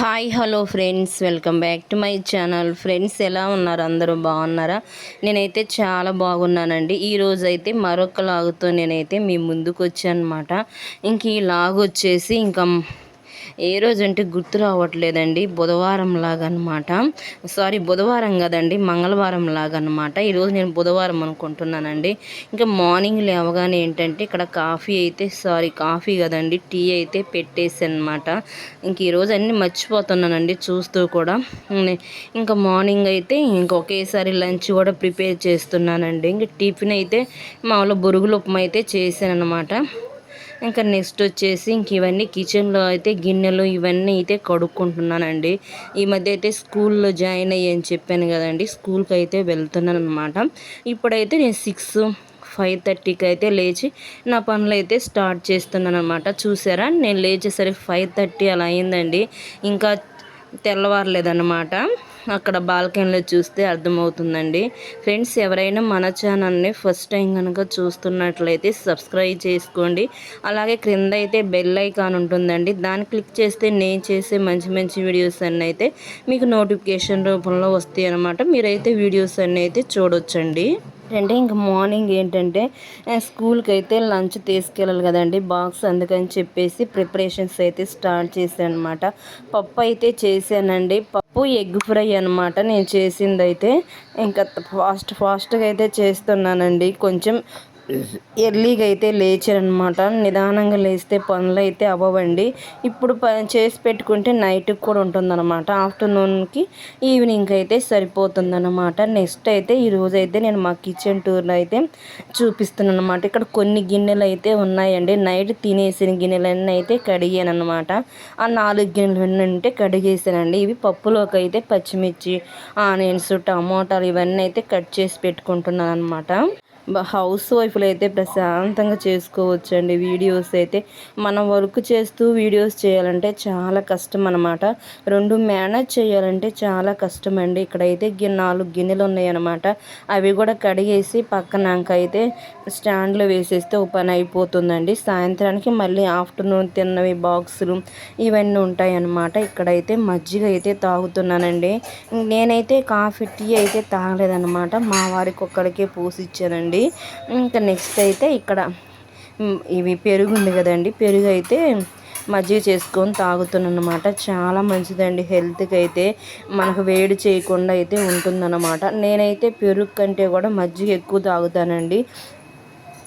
Hi hello friends. Welcome back to my channel. Friends ఎలా ఉన్నారు? అందరూ బాగున్నారా? నేనైతే చాలా బాగున్నానండి. ఈ అయితే మరొక లాగుతో నేనైతే మీ ముందుకు వచ్చానమాట ఇంక ఈ లాగు వచ్చేసి ఇంకా ఏ రోజు అంటే గుర్తు రావట్లేదండి. బుధవారం లాగా అనమాట సారీ బుధవారం కదండి మంగళవారం లాగా అనమాట ఈరోజు నేను బుధవారం అనుకుంటున్నానండి. ఇంకా మార్నింగ్ లేవగానే ఏంటంటే ఇక్కడ కాఫీ అయితే సారీ కాఫీ కదండి టీ అయితే పెట్టేసి అనమాట ఇంక ఈరోజు అన్నీ మర్చిపోతున్నానండి చూస్తూ కూడా. ఇంకా మార్నింగ్ అయితే ఇంకొకేసారి లంచ్ కూడా ప్రిపేర్ చేస్తున్నానండి. ఇంక టిఫిన్ అయితే మామూలు బొరుగులు ఉప్మా అయితే చేశాను అనమాట ఇంకా నెక్స్ట్ వచ్చేసి ఇంక ఇవన్నీ కిచెన్లో అయితే గిన్నెలు ఇవన్నీ అయితే కడుక్కుంటున్నానండి. ఈ మధ్య అయితే స్కూల్లో జాయిన్ అయ్యని చెప్పాను కదండి స్కూల్కి అయితే వెళ్తున్నాను అనమాట ఇప్పుడైతే నేను సిక్స్ ఫైవ్ థర్టీకి అయితే లేచి నా పనులు అయితే స్టార్ట్ చేస్తున్నాను అనమాట చూసారా? నేను లేచేసరికి ఫైవ్ థర్టీ అలా అయిందండి. ఇంకా తెల్లవారలేదన్నమాట. అక్కడ బాల్కనీలో చూస్తే అర్థమవుతుందండి. ఫ్రెండ్స్ ఎవరైనా మన ఛానల్ని ఫస్ట్ టైం కనుక చూస్తున్నట్లయితే సబ్స్క్రైబ్ చేసుకోండి. అలాగే క్రింద అయితే బెల్ ఐకాన్ ఉంటుందండి. దాన్ని క్లిక్ చేస్తే నేను చేసే మంచి మంచి వీడియోస్ అన్నీ అయితే మీకు నోటిఫికేషన్ రూపంలో వస్తాయి అనమాట మీరైతే వీడియోస్ అన్నీ అయితే చూడొచ్చండి. అంటే ఇంక మార్నింగ్ ఏంటంటే స్కూల్కి అయితే లంచ్ తీసుకెళ్ళాలి కదండి బాక్స్ అందుకని చెప్పేసి ప్రిపరేషన్స్ అయితే స్టార్ట్ చేశాను అనమాట పప్పు అయితే చేశానండి. పప్పు ఎగ్ ఫ్రై అనమాట నేను చేసింది అయితే ఇంకా ఫాస్ట్ ఫాస్ట్గా అయితే చేస్తున్నానండి. కొంచెం ఎర్లీగా అయితే లేచారనమాట నిదానంగా లేస్తే పనులు అయితే అవ్వవండి. ఇప్పుడు ప చేసి పెట్టుకుంటే నైట్కి కూడా ఉంటుందన్నమాట. ఆఫ్టర్నూన్కి ఈవినింగ్కి అయితే సరిపోతుందన్నమాట. నెక్స్ట్ అయితే ఈరోజు అయితే నేను మా కిచెన్ టూర్లో అయితే చూపిస్తున్నాను అనమాట ఇక్కడ కొన్ని గిన్నెలు అయితే ఉన్నాయండి. నైట్ తినేసిన గిన్నెలన్నీ అయితే కడిగాను అనమాట ఆ నాలుగు గిన్నెలు ఉంటే కడిగేసానండి ఇవి పప్పులోకి అయితే పచ్చిమిర్చి ఆనియన్స్ టమోటాలు ఇవన్నీ అయితే కట్ చేసి పెట్టుకుంటున్నాను అనమాట హౌస్ వైఫ్లు అయితే ప్రశాంతంగా చేసుకోవచ్చండి. వీడియోస్ అయితే మనం వర్క్ చేస్తూ వీడియోస్ చేయాలంటే చాలా కష్టం అనమాట రెండు మేనేజ్ చేయాలంటే చాలా కష్టం అండి ఇక్కడైతే నాలుగు గిన్నెలు ఉన్నాయి అనమాట అవి కూడా కడిగేసి పక్కనాక అయితే స్టాండ్లో వేసేస్తే ఓ పని అయిపోతుందండి. సాయంత్రానికి మళ్ళీ ఆఫ్టర్నూన్ తిన్నవి బాక్సులు ఇవన్నీ ఉంటాయన్నమాట. ఇక్కడైతే మజ్జిగ అయితే తాగుతున్నానండి. నేనైతే కాఫీ టీ అయితే తాగలేదన్నమాట. మా వారికి ఒక్కడికే పూసిచ్చానండి. ఉంది ఇంకా నెక్స్ట్ అయితే ఇక్కడ ఇవి పెరుగు ఉంది కదండి. పెరుగు అయితే మజ్జిగ చేసుకొని తాగుతున్నాను చాలా మంచిదండి హెల్త్కి అయితే. మనకు వేడి చేయకుండా అయితే ఉంటుందన్నమాట. నేనైతే పెరుగు కంటే కూడా మజ్జిగ ఎక్కువ తాగుతానండి.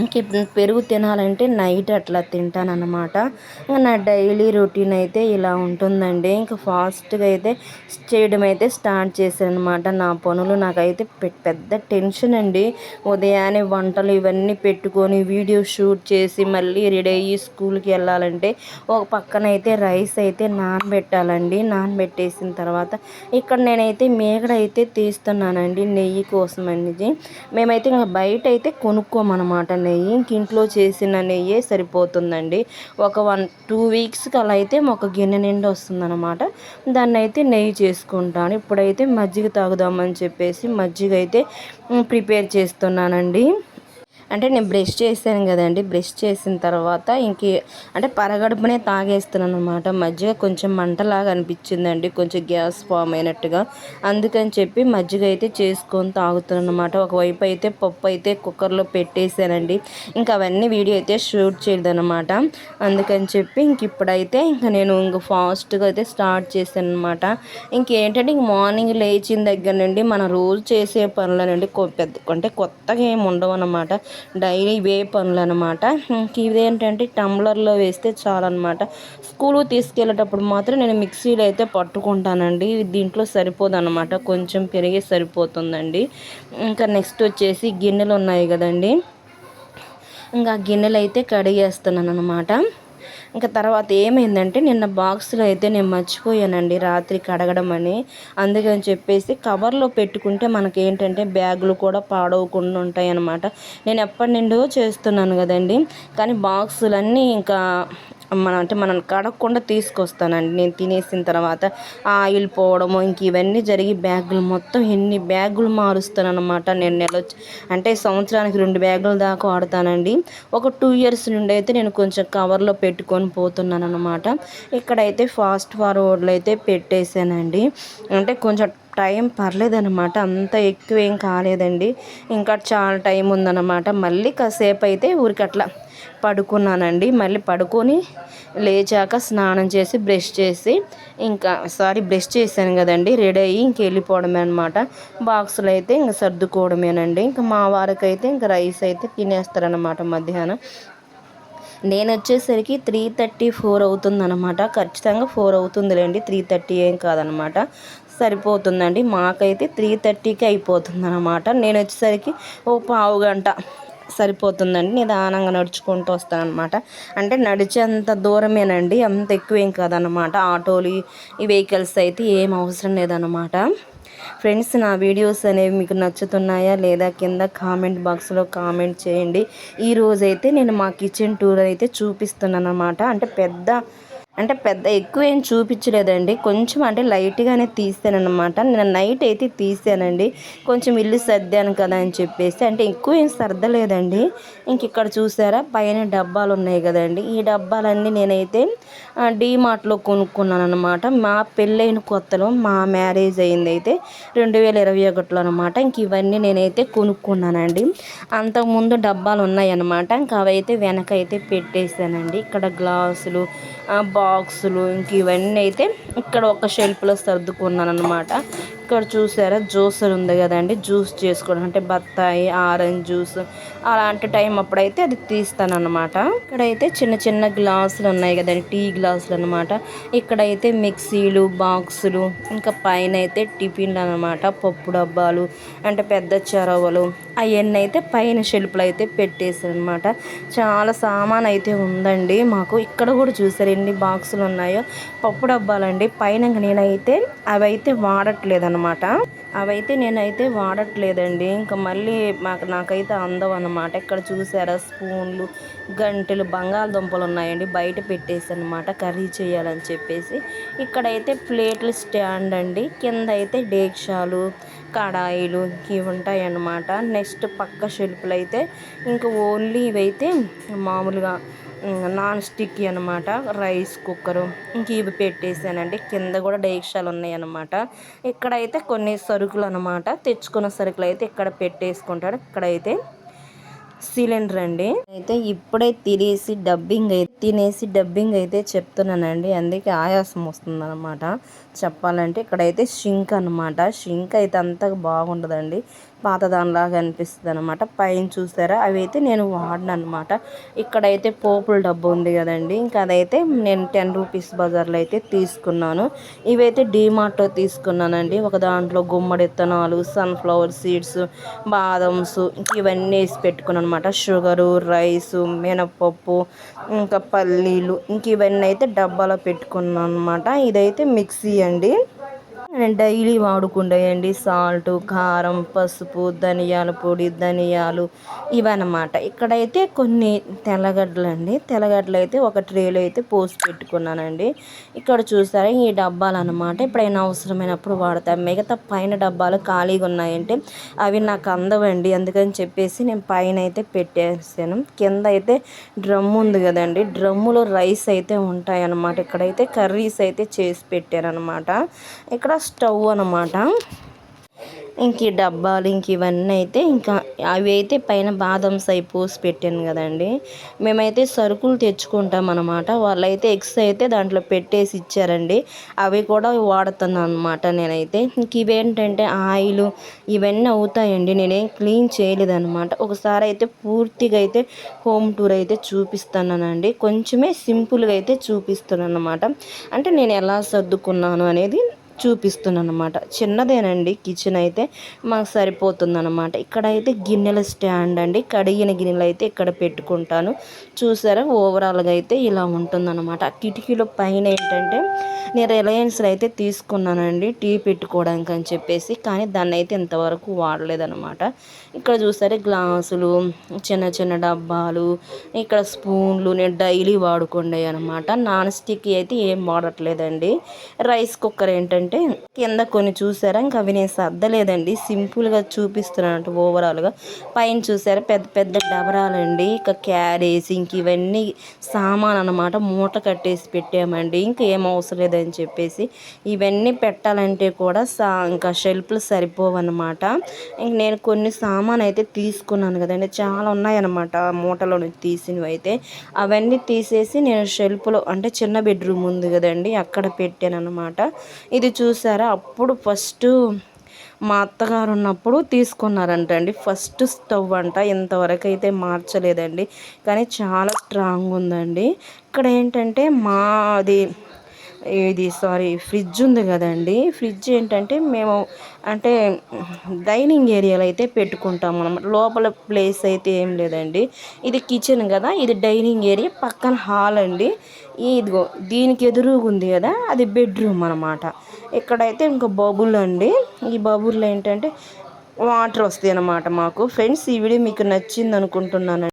ఇంక పెరుగు తినాలంటే నైట్ అట్లా తింటానన్నమాట. ఇంకా నా డైలీ రొటీన్ అయితే ఇలా ఉంటుందండి. ఇంకా ఫాస్ట్గా అయితే చేయడం అయితే స్టార్ట్ చేశాను అనమాట నా పనులు నాకైతే పెద్ద టెన్షన్ అండి. ఉదయాన్నే వంటలు ఇవన్నీ పెట్టుకొని వీడియో షూట్ చేసి మళ్ళీ రెడీ అయ్యి స్కూల్కి వెళ్ళాలంటే ఒక పక్కన అయితే రైస్ అయితే నానబెట్టాలండి. నానబెట్టేసిన తర్వాత ఇక్కడ నేనైతే మేగడ అయితే తీస్తున్నానండి నెయ్యి కోసం అనేది మేమైతే ఇంకా బయట అయితే కొనుక్కోమన్నమాట నెయ్యి ఇంక ఇంట్లో చేసిన నెయ్యే సరిపోతుందండి. ఒక వన్ టూ వీక్స్కి అలా అయితే ఒక గిన్నె నిండా వస్తుందన్నమాట. దాన్ని అయితే నెయ్యి చేసుకుంటాను. ఇప్పుడైతే మజ్జిగ తాగుదామని చెప్పేసి మజ్జిగ అయితే ప్రిపేర్ చేస్తున్నానండి. అంటే నేను బ్రష్ చేశాను కదండి. బ్రష్ చేసిన తర్వాత ఇంక అంటే పరగడుపునే తాగేస్తున్నాను అనమాట మజ్జిగ కొంచెం మంటలాగా అనిపించిందండి. కొంచెం గ్యాస్ ఫామ్ అయినట్టుగా. అందుకని చెప్పి మజ్జిగ అయితే చేసుకొని తాగుతున్నాను అనమాట ఒకవైపు అయితే పప్పు అయితే కుక్కర్లో పెట్టేశానండి. ఇంకా అవన్నీ వీడియో అయితే షూట్ చేయలేదన్నమాట. అందుకని చెప్పి ఇంక ఇప్పుడైతే ఇంకా నేను ఇంక ఫాస్ట్గా అయితే స్టార్ట్ చేశాను అనమాట ఇంకేంటంటే ఇంక మార్నింగ్ లేచిన దగ్గర నుండి మనం రోజు చేసే పనులనండి పెద్ద అంటే కొత్తగా ఏమి ఉండవు అనమాట డైలీ ఇవే పనులు అనమాట ఇదేంటంటే టంబ్లర్లో వేస్తే చాలన్నమాట స్కూల్ తీసుకెళ్ళేటప్పుడు మాత్రం నేను మిక్సీలో అయితే పట్టుకుంటానండి. దీంట్లో సరిపోదన్నమాట కొంచెం పెరిగే సరిపోతుందండి. ఇంకా నెక్స్ట్ వచ్చేసి గిన్నెలు ఉన్నాయి కదండి. ఇంకా గిన్నెలు అయితే కడిగేస్తున్నాను అనమాట ఇంకా తర్వాత ఏమైందంటే నిన్న బాక్స్లో అయితే నేను మర్చిపోయానండి రాత్రి కడగడం అని. అందుకని చెప్పేసి కవర్లో పెట్టుకుంటే మనకి ఏంటంటే బ్యాగులు కూడా పాడవకుండా ఉంటాయి అన్నమాట నేను ఎప్పటి నుండో చేస్తున్నాను కదండి. కానీ బాక్సులన్నీ ఇంకా మన అంటే మనం కడగకుండా తీసుకొస్తానండి. నేను తినేసిన తర్వాత ఆయిల్ పోవడము ఇంక ఇవన్నీ జరిగి బ్యాగులు మొత్తం ఎన్ని బ్యాగులు మారుస్తానమాట నేను నెల అంటే సంవత్సరానికి రెండు బ్యాగుల దాకా వాడతానండి. ఒక టూ ఇయర్స్ నుండి అయితే నేను కొంచెం కవర్లో పెట్టుకొని పోతున్నాను అనమాట ఇక్కడైతే ఫాస్ట్ ఫార్వర్డ్లో అయితే పెట్టేశానండి. అంటే కొంచెం టైం పర్లేదనమాట అంత ఎక్కువ ఏం కాలేదండి. ఇంకా చాలా టైం ఉందన్నమాట. మళ్ళీ కాసేపు అయితే ఊరికి అట్లా పడుకున్నానండి. మళ్ళీ పడుకొని లేచాక స్నానం చేసి బ్రష్ చేసి ఇంకా సారీ బ్రష్ చేశాను కదండి. రెడీ అయ్యి ఇంకెళ్ళిపోవడమే అనమాట బాక్సులు అయితే ఇంకా సర్దుకోవడమేనండి. ఇంకా మా వారికి అయితే ఇంకా రైస్ అయితే తినేస్తారనమాట మధ్యాహ్నం. నేను వచ్చేసరికి త్రీ థర్టీ ఫోర్ అవుతుందన్నమాట. ఖచ్చితంగా ఫోర్ అవుతుందిలేండి. త్రీ థర్టీ ఏం కాదనమాట సరిపోతుందండి. మాకైతే త్రీ థర్టీకి అయిపోతుంది అనమాట నేను వచ్చేసరికి ఓ పావు గంట సరిపోతుందండి. నిదానంగా నడుచుకుంటూ వస్తానమాట అంటే నడిచేంత దూరమేనండి. అంత ఎక్కువ ఏం కాదనమాట ఆటోలు ఈ వెహికల్స్ అయితే ఏం అవసరం లేదనమాట ఫ్రెండ్స్ నా వీడియోస్ అనేవి మీకు నచ్చుతున్నాయా లేదా కింద కామెంట్ బాక్స్లో కామెంట్ చేయండి. ఈరోజైతే నేను మా కిచెన్ టూర్ అయితే చూపిస్తున్నాను అనమాట అంటే పెద్ద అంటే పెద్ద ఎక్కువ ఏం చూపించలేదండి. కొంచెం అంటే లైట్గానే తీసానమాట నేను నైట్ అయితే తీసానండి. కొంచెం ఇల్లు సర్దాను కదా అని చెప్పేసి అంటే ఎక్కువ ఏం సర్దలేదండి. ఇంక ఇక్కడ చూసారా పైన డబ్బాలు ఉన్నాయి కదండి. ఈ డబ్బాలన్నీ నేనైతే డీమార్ట్లో కొనుక్కున్నాను అనమాట మా పెళ్ళైన కొత్తలో మా మ్యారేజ్ అయింది అయితే రెండు వేల ఇరవై ఒకటిలో అనమాట ఇంక ఇవన్నీ నేనైతే కొనుక్కున్నానండి. అంతకుముందు డబ్బాలు ఉన్నాయన్నమాట ఇంకా అవైతే వెనకైతే పెట్టేశానండి. ఇక్కడ గ్లాసులు బాక్సులు ఇంక ఇవన్నీ అయితే ఇక్కడ ఒక షెల్ఫ్లో సర్దుకున్నాను అనమాట ఇక్కడ చూసారా జ్యూసర్ ఉంది కదండి జ్యూస్ చేసుకోవడం అంటే బత్తాయి ఆరెంజ్ జ్యూస్ అలాంటి టైం అప్పుడైతే అది తీస్తాను అనమాట ఇక్కడైతే చిన్న చిన్న గ్లాసులు ఉన్నాయి కదండి టీ గ్లాసులు అనమాట ఇక్కడైతే మిక్సీలు బాక్సులు ఇంకా పైన అయితే టిఫిన్లు అనమాట పప్పు డబ్బాలు అంటే పెద్ద చెరవలు అవన్నీ అయితే పైన షెల్ఫ్లు అయితే పెట్టేసారు అనమాట చాలా సామాన్ అయితే ఉందండి మాకు. ఇక్కడ కూడా చూసారు ఎన్ని బాక్సులు ఉన్నాయో. పప్పు డబ్బాలండి. పైన నేనైతే అవి అయితే వాడట్లేదు అనమాట అవైతే నేనైతే వాడట్లేదండి. ఇంకా మళ్ళీ మాకు నాకైతే అందం అనమాట ఇక్కడ చూసారా స్పూన్లు గంటెలు బంగాళదుంపలు ఉన్నాయండి. బయట పెట్టేసి అనమాట కర్రీ చేయాలని చెప్పేసి. ఇక్కడైతే ప్లేట్లు స్టాండ్ అండి. కింద అయితే డేక్షాలు కడాయిలు ఇవి ఉంటాయి అన్నమాట నెక్స్ట్ పక్క షెల్ఫ్లు అయితే ఇంకా ఓన్లీ ఇవైతే మామూలుగా నాన్ స్టిక్ అనమాట రైస్ కుక్కరు ఇంక ఇవి పెట్టేసానండి. కింద కూడా డేక్షాలు ఉన్నాయన్నమాట. ఇక్కడైతే కొన్ని సరుకులు అనమాట తెచ్చుకున్న సరుకులు అయితే ఇక్కడ పెట్టేసుకుంటాడు. ఇక్కడైతే సిలిండర్ అండి. అయితే ఇప్పుడే తినేసి డబ్బింగ్ అయితే తినేసి డబ్బింగ్ అయితే చెప్తున్నానండి. అందుకే ఆయాసం వస్తుంది అనమాట చెప్పాలంటే ఇక్కడైతే షింక్ అనమాట షింక్ అయితే అంత బాగుండదండి. పాతదానిలాగా అనిపిస్తుంది అనమాట పైన చూసారా? అవి అయితే నేను వాడిన అనమాట ఇక్కడైతే పోపుల డబ్బు ఉంది కదండి. ఇంకా అదైతే నేను టెన్ రూపీస్ బజార్లో అయితే తీసుకున్నాను. ఇవైతే డీమార్ట్లో తీసుకున్నానండి. ఒక దాంట్లో గుమ్మడి విత్తనాలు సన్ఫ్లవర్ సీడ్స్ బాదమ్స్ ఇవన్నీ వేసి పెట్టుకున్నాను అనమాట షుగరు రైసు మినపప్పు ఇంకా పల్లీలు ఇంక ఇవన్నీ అయితే డబ్బాలో పెట్టుకున్నాను అనమాట ఇదైతే మిక్సీ అండి. నేను డైలీ వాడుకుండేయండి. సాల్ట్ కారం పసుపు ధనియాల పొడి ధనియాలు ఇవన్నమాట. ఇక్కడైతే కొన్ని తెల్లగడ్డలు అండి తెల్లగడ్డలు అయితే ఒక ట్రేలో అయితే పోసి పెట్టుకున్నానండి. ఇక్కడ చూసారా ఈ డబ్బాలు అనమాట ఎప్పుడైనా అవసరమైనప్పుడు వాడతాం. మిగతా పైన డబ్బాలు ఖాళీగా ఉన్నాయంటే అవి నాకు అందవండి. అందుకని చెప్పేసి నేను పైన అయితే పెట్టేసాను. కింద అయితే డ్రమ్ ఉంది కదండి. డ్రమ్ములో రైస్ అయితే ఉంటాయన్నమాట. ఇక్కడైతే కర్రీస్ అయితే చేసి పెట్టాను అనమాట ఇక్కడ స్టవ్ అనమాట ఇంక ఈ డబ్బాలు ఇంక ఇవన్నీ అయితే ఇంకా అవి అయితే పైన బాదం సై పోసి పెట్టాను కదండి. మేమైతే సరుకులు తెచ్చుకుంటాం అనమాట వాళ్ళైతే ఎగ్స్ అయితే దాంట్లో పెట్టేసి ఇచ్చారండి. అవి కూడా వాడుతున్నాను అనమాట నేనైతే. ఇంక ఇవేంటంటే ఆయిల్ ఇవన్నీ అవుతాయండి. నేనేం క్లీన్ చేయలేదన్నమాట. ఒకసారి అయితే పూర్తిగా అయితే హోమ్ టూర్ అయితే చూపిస్తున్నానండి కొంచెమే సింపుల్గా అయితే చూపిస్తున్నాను అనమాట అంటే నేను ఎలా సర్దుకున్నాను అనేది చూపిస్తున్నాను అనమాట చిన్నదేనండి. కిచెన్ అయితే మాకు సరిపోతుంది అనమాట ఇక్కడైతే గిన్నెల స్టాండ్ అండి. కడిగిన గిన్నెలు అయితే ఇక్కడ పెట్టుకుంటాను. చూసారా? ఓవరాల్గా అయితే ఇలా ఉంటుందన్నమాట. కిటికీల పైన ఏంటంటే నేను రిలయన్స్లో అయితే తీసుకున్నానండి. టీ పెట్టుకోవడానికి అని చెప్పేసి. కానీ దాన్ని అయితే ఇంతవరకు వాడలేదన్నమాట. ఇక్కడ చూసారే? గ్లాసులు చిన్న చిన్న డబ్బాలు ఇక్కడ స్పూన్లు నేను డైలీ వాడుకుండే అనమాట నాన్ స్టిక్ అయితే ఏం వాడట్లేదండి. రైస్ కుక్కర్ ఏంటంటే కింద కొన్ని చూసారా? ఇంకా అవి నేను సర్దలేదండి. సింపుల్గా చూపిస్తున్నాను ఓవరాల్గా పైన చూసారా? పెద్ద పెద్ద డబరాలండి. ఇంకా క్యారేజ్ ఇంక ఇవన్నీ సామాన్ అనమాట మూట కట్టేసి పెట్టామండి. ఇంకా ఏం అవసరం లేదని చెప్పేసి ఇవన్నీ పెట్టాలంటే కూడా సా ఇంకా షెల్ఫ్లు సరిపోవన్నమాట. ఇంక నేను కొన్ని సామాన్ అయితే తీసుకున్నాను కదండి. చాలా ఉన్నాయన్నమాట మూటలో నుంచి తీసినవి అయితే. అవన్నీ తీసేసి నేను షెల్ఫ్లో అంటే చిన్న బెడ్రూమ్ ఉంది కదండి అక్కడ పెట్టాను అనమాట ఇది చూసారా? అప్పుడు ఫస్ట్ మా అత్తగారు ఉన్నప్పుడు తీసుకున్నారంటండి. ఫస్ట్ స్టవ్ అంట. ఇంతవరకు అయితే మార్చలేదండి. కానీ చాలా స్ట్రాంగ్ ఉందండి. ఇక్కడ ఏంటంటే మాది ఇది సారీ ఫ్రిడ్జ్ ఉంది కదండి. ఫ్రిడ్జ్ ఏంటంటే మేము అంటే డైనింగ్ ఏరియాలో అయితే పెట్టుకుంటాం అనమాట లోపల ప్లేస్ అయితే ఏం లేదండి. ఇది కిచెన్ కదా. ఇది డైనింగ్ ఏరియా. పక్కన హాల్ అండి. ఇదిగో దీనికి ఎదురుగా ఉంది కదా. అది బెడ్రూమ్ అనమాట ఇక్కడైతే ఇంకా బబుల్ అండి. ఈ బబుల్ ఏంటంటే వాటర్ వస్తాయి అన్నమాట మాకు. ఫ్రెండ్స్ ఈ వీడియో మీకు నచ్చింది అనుకుంటున్నాను